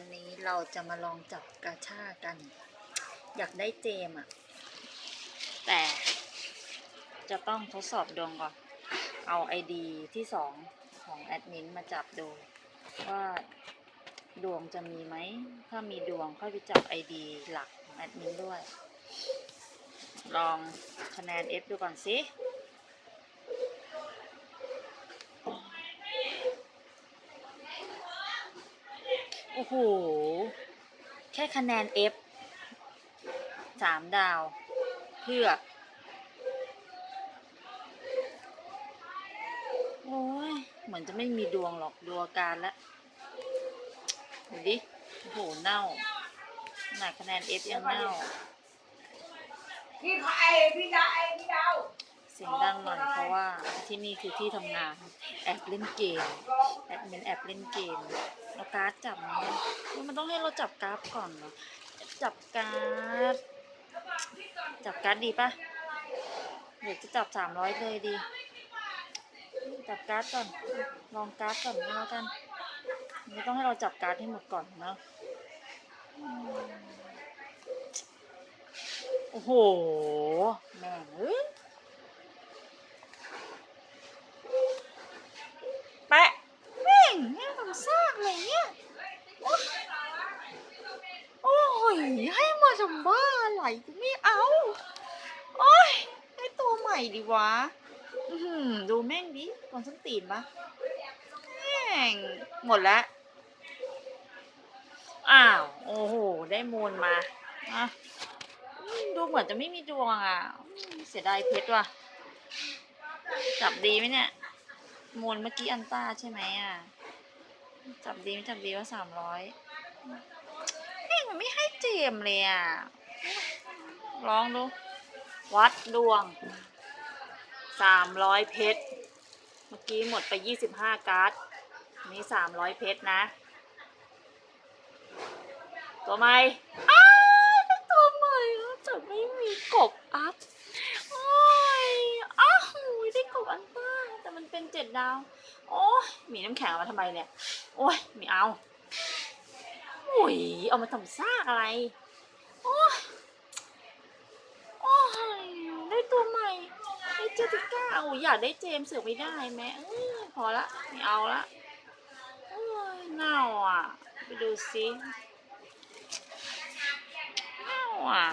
วันนี้เราจะมาลองจับกาชากัน อยากได้เจมอะแต่จะต้องทดสอบดวงก่อน เอาไอดีที่สองของแอดมินมาจับดูว่าดวงจะมีไหม ถ้ามีดวงค่อยไปจับไอดีหลักของแอดมินด้วย ลองคะแนน F ดูก่อนสิ โอ้โห แค่คะแนน F สามดาว เพื่อ โอ้ย เหมือนจะไม่มีดวงหรอกดูอาการแล้วดูดิ โอ้โห เน่าขนาดคะแนน F ยังเน่า พี่ใครพี่ดาวพี่ดาวเสียงดังหน่อยเพราะว่าที่นี่คือที่ทำงาน แอบเล่นเกม แอดมินแอบเล่นเกม เอาการ์ดจับมันเนี่ยมันต้องให้เราจับการ์ดก่อนเหรอ จับการ์ด จับการ์ดดีปะเดี๋ยวจะจับสามร้อยเลยดี จับการ์ดก่อน ลองการ์ดก่อนก็แล้วกันไม่ต้องให้เราจับการ์ดให้หมดก่อนเนาะโอ้โห แม่เอ้ย แปะแม่งแม่งทำซากอะไรเนี่ยโอ๊ยโอ้ย ให้มาทำบ้าอะไรกูไม่เอา โอ้ยให้ตัวใหม่ดีวะดูแม่งดิก่อนส้นตีนปะแม่ง หมดแล้ว อ้าว โอ้โห ได้มูลมาอะดูเหมือนจะไม่มีดวงอะ เสียดายเพชรว่ะ จับดีไหมเนี่ย มูลเมื่อกี้อันต้าใช่ไหมอะ จับดีไม่จับดีว่าสามร้อย มันไม่ให้เจมเลยอะลองดู วัดดวงสามร้อยเพชร เมื่อกี้หมดไปยี่สิบห้าการ์ดนี้สามร้อยเพชรนะ ตัวใหม่อ้าตัวใหม่แต่ไม่มีกบอัพโอ้ยอ้าวได้กบอันต้าแต่มันเป็นเจ็ดดาว โอ้ยมีน้ำแข็งมาทำไมเนี่ย โอ้ยม่เอา อ้ยเอามาทำซากอะไร โอ้ยโอ้ยได้ตัวใหม่ได้เจติก้าโอ้ยอยากได้เจมส์เสือกไม่ได้แม่เอ้ยพอละไม่เอาละโอ้ยเน่าอะ ไปดูสิเน่าอะ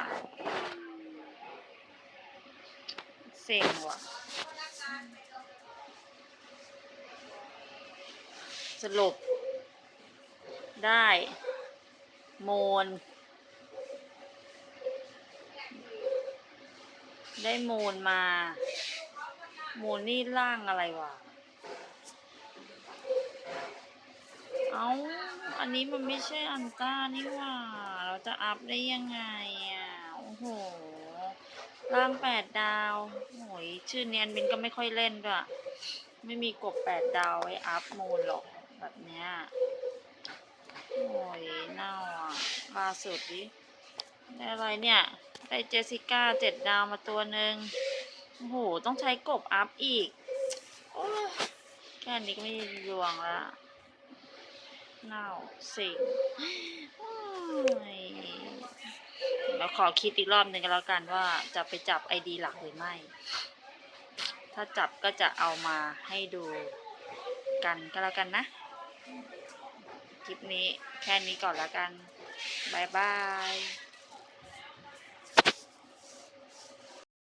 เซ็งว่ะสรุปได้ โมน ได้โมนมา โมนนี่ร่างอะไรวะ เอาอันนี้มันไม่ใช่อันต้านี่หว่า เราจะอัพได้ยังไงอะ โอ้โหร่างแปดดาวโอ้ยชื่อเนียนบินก็ไม่ค่อยเล่นด้วย ไม่มีกบแปดดาวไว้อัพโมนหรอกแบบเนี้ย โอ้ยเน่าอะลาสุดดิได้อะไรเนี่ย ได้เจสสิก้าเจ็ดดาวมาตัวหนึ่งโอ้โห ต้องใช้กบอัพอีกโอ้แค่นี้ก็ไม่มีดวงละเน่าสิงเราขอคิดอีกรอบหนึ่งกันแล้วกันว่าจะไปจับไอดีหลักหรือไม่ ถ้าจับก็จะเอามาให้ดูกันก็แล้วกันนะ คลิปนี้แค่นี้ก่อนแล้วกันบายบาย